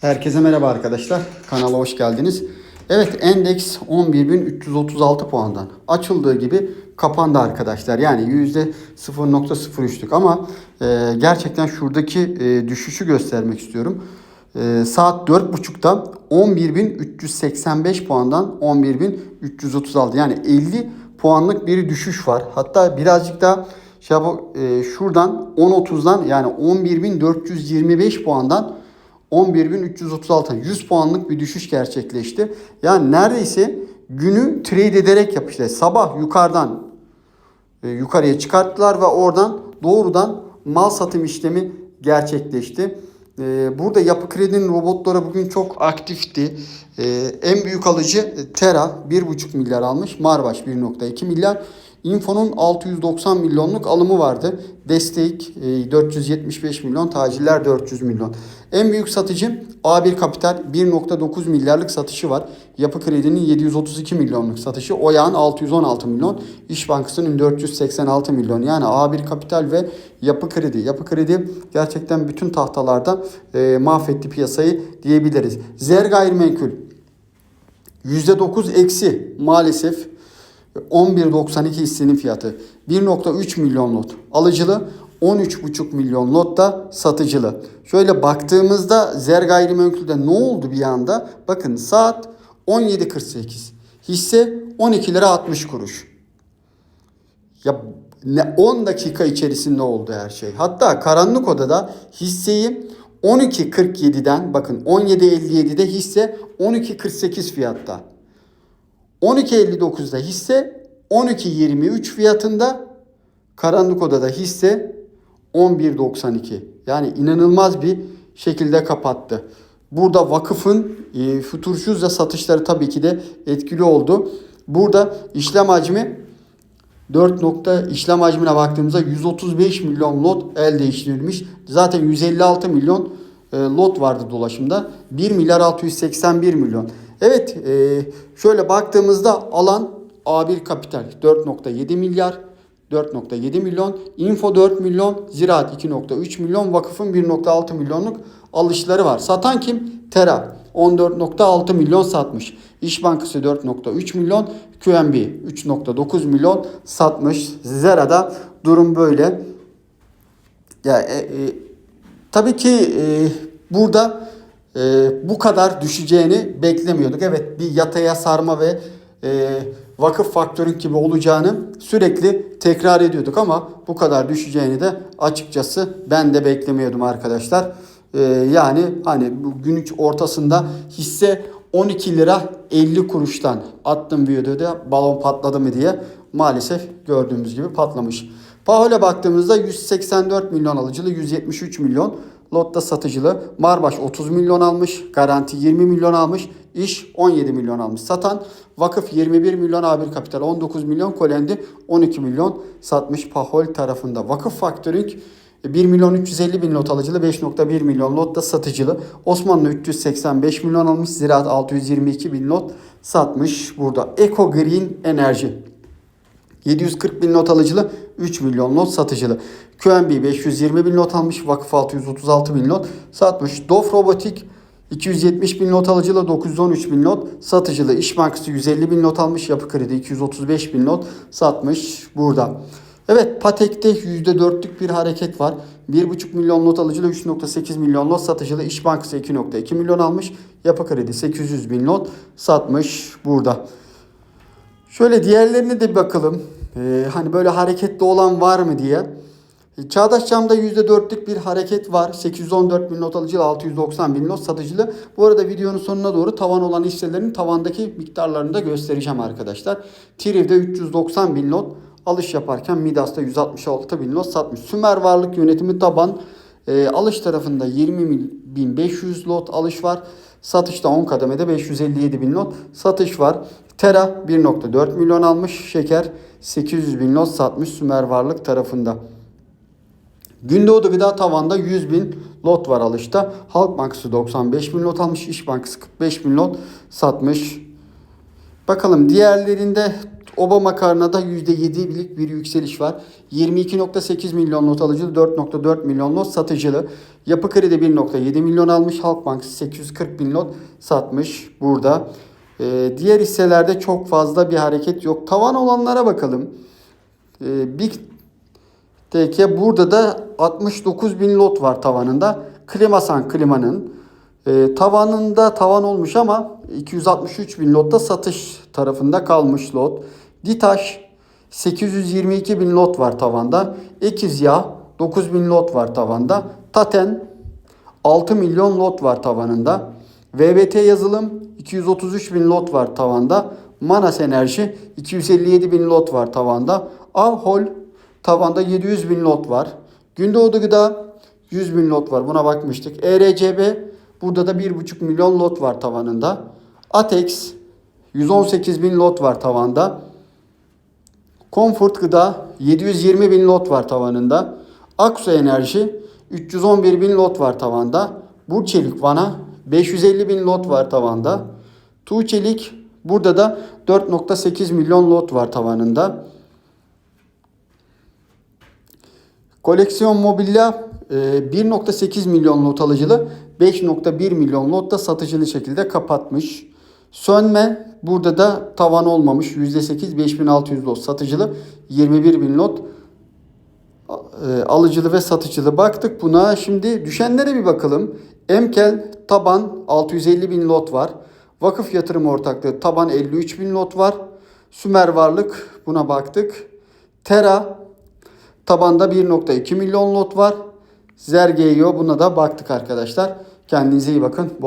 Herkese merhaba arkadaşlar. Kanala hoş geldiniz. Evet endeks 11.336 puandan açıldığı gibi kapandı arkadaşlar. Yani %0.03'lük ama e, gerçekten şuradaki e, düşüşü göstermek istiyorum. E, saat 4.30'da 11.385 puandan 11.336 yani 50 puanlık bir düşüş var. Hatta birazcık daha şey yap- e, şuradan 10.30'dan yani 11.425 puandan 11.336 100 puanlık bir düşüş gerçekleşti. Yani neredeyse günü trade ederek yapıştı. Sabah yukarıdan e, yukarıya çıkarttılar ve oradan doğrudan mal satım işlemi gerçekleşti. E, burada Yapı Kredi'nin robotları bugün çok aktifti. E, en büyük alıcı Tera 1,5 milyar almış. Marbaş 1,2 milyar. Info'nun 690 milyonluk alımı vardı. Destek e, 475 milyon, tacirler 400 milyon. En büyük satıcı A1 Kapital 1.9 milyarlık satışı var. Yapı Kredi'nin 732 milyonluk satışı. Oyağın 616 milyon. İş Bankası'nın 486 milyon. Yani A1 Kapital ve Yapı Kredi. Yapı Kredi gerçekten bütün tahtalarda e, mahvetti piyasayı diyebiliriz. Zer gayrimenkul %9 eksi maalesef 11.92 hissenin fiyatı. 1.3 milyon lot alıcılı, 13.5 milyon lot da satıcılı. Şöyle baktığımızda Zer Gayrimenkul'de ne oldu bir anda? Bakın saat 17.48. Hisse 12 lira 60 kuruş. Ya ne 10 dakika içerisinde oldu her şey. Hatta karanlık odada hisseyi 12.47'den bakın 17.57'de hisse 12.48 fiyatta. 12.59'da hisse 12.23 fiyatında karanlık odada hisse 11.92. Yani inanılmaz bir şekilde kapattı. Burada vakıfın e, futursuzla satışları tabii ki de etkili oldu. Burada işlem hacmi 4 nokta işlem hacmine baktığımızda 135 milyon lot el değiştirilmiş. Zaten 156 milyon e, lot vardı dolaşımda. 1 milyar 681 milyon. Evet e, şöyle baktığımızda alan A1 Kapital 4.7 milyar 4.7 milyon, Info 4 milyon, Ziraat 2.3 milyon, Vakıfın 1.6 milyonluk alışları var. Satan kim? Tera 14.6 milyon satmış. İş Bankası 4.3 milyon, QNB 3.9 milyon satmış. Zera'da durum böyle. Ya e, e, tabii ki e, burada e, bu kadar düşeceğini beklemiyorduk. Evet bir yataya sarma ve e, vakıf faktörün gibi olacağını sürekli tekrar ediyorduk ama bu kadar düşeceğini de açıkçası ben de beklemiyordum arkadaşlar. E, yani hani bu gün ortasında hisse 12 lira 50 kuruştan attım videoda balon patladı mı diye maalesef gördüğümüz gibi patlamış. Pahol'e baktığımızda 184 milyon alıcılı 173 milyon lotta satıcılı. Marbaş 30 milyon almış. Garanti 20 milyon almış. İş 17 milyon almış. Satan vakıf 21 milyon A1 Kapital 19 milyon Kolendi 12 milyon satmış Pahol tarafında. Vakıf Factoring 1 milyon 350 bin lot alıcılı 5.1 milyon lot da satıcılı. Osmanlı 385 milyon almış. Ziraat 622 bin lot satmış burada. Eco Green Enerji 740 bin not alıcılı 3 milyon not satıcılı. QNB 520 bin not almış. Vakıf 636 bin not satmış. Dof Robotik 270 bin not alıcılı 913 bin not satıcılı. İş Bankası 150 bin not almış. Yapı Kredi 235 bin not satmış burada. Evet Patek'te %4'lük bir hareket var. 1,5 milyon not alıcılı 3,8 milyon not satıcılı. İş Bankası 2,2 milyon almış. Yapı Kredi 800 bin not satmış burada. Şöyle diğerlerine de bakalım. Ee, hani böyle hareketli olan var mı diye. E, Çağdaş Cam'da %4'lük bir hareket var. 814 bin not alıcılı, 690 bin not satıcılı. Bu arada videonun sonuna doğru tavan olan hisselerin tavandaki miktarlarını da göstereceğim arkadaşlar. Triv'de 390 bin not alış yaparken Midas'ta 166 bin not satmış. Sümer Varlık Yönetimi taban e, alış tarafında 20.500 lot alış var. Satışta 10 kademede 557 bin lot satış var. Tera 1.4 milyon almış. Şeker 800 bin lot satmış Sümer Varlık tarafında. Gündoğdu Gıda tavanda 100 bin lot var alışta. Halk Bankası 95 bin lot almış. İş Bankası 45 bin lot satmış. Bakalım diğerlerinde Oba makarnada %7'lik bir yükseliş var. 22.8 milyon not alıcılı, 4.4 milyon not satıcılı. Yapı Kredi 1.7 milyon almış. Halkbank 840 bin not satmış burada. Ee, diğer hisselerde çok fazla bir hareket yok. Tavan olanlara bakalım. Ee, Big TK burada da 69 bin lot var tavanında. Klimasan klimanın e, tavanında tavan olmuş ama 263 bin lotta satış tarafında kalmış lot. Ditaş 822 bin lot var tavanda. Ekiz Yağ 9 bin lot var tavanda. Taten 6 milyon lot var tavanında. VBT yazılım 233 bin lot var tavanda. Manas Enerji 257 bin lot var tavanda. Avhol tavanda 700 bin lot var. Gündoğdu Gıda 100 bin lot var. Buna bakmıştık. ERCB burada da 1,5 milyon lot var tavanında. Atex 118 bin lot var tavanda. Comfort Gıda 720 bin lot var tavanında. Aksu Enerji 311 bin lot var tavanda. Burçelik Vana 550 bin lot var tavanda. Tuğçelik burada da 4.8 milyon lot var tavanında. Koleksiyon mobilya e, 1.8 milyon lot alıcılı 5.1 milyon lot da satıcılı şekilde kapatmış. Sönme burada da tavan olmamış %8 5600 lot satıcılı 21 bin lot e, alıcılı ve satıcılı baktık buna. Şimdi düşenlere bir bakalım. Emkel taban 650 bin lot var. Vakıf yatırım ortaklığı taban 53 bin lot var. Sümer varlık buna baktık. Tera tabanda 1.2 milyon lot var. Zergeyo buna da baktık arkadaşlar. Kendinize iyi bakın.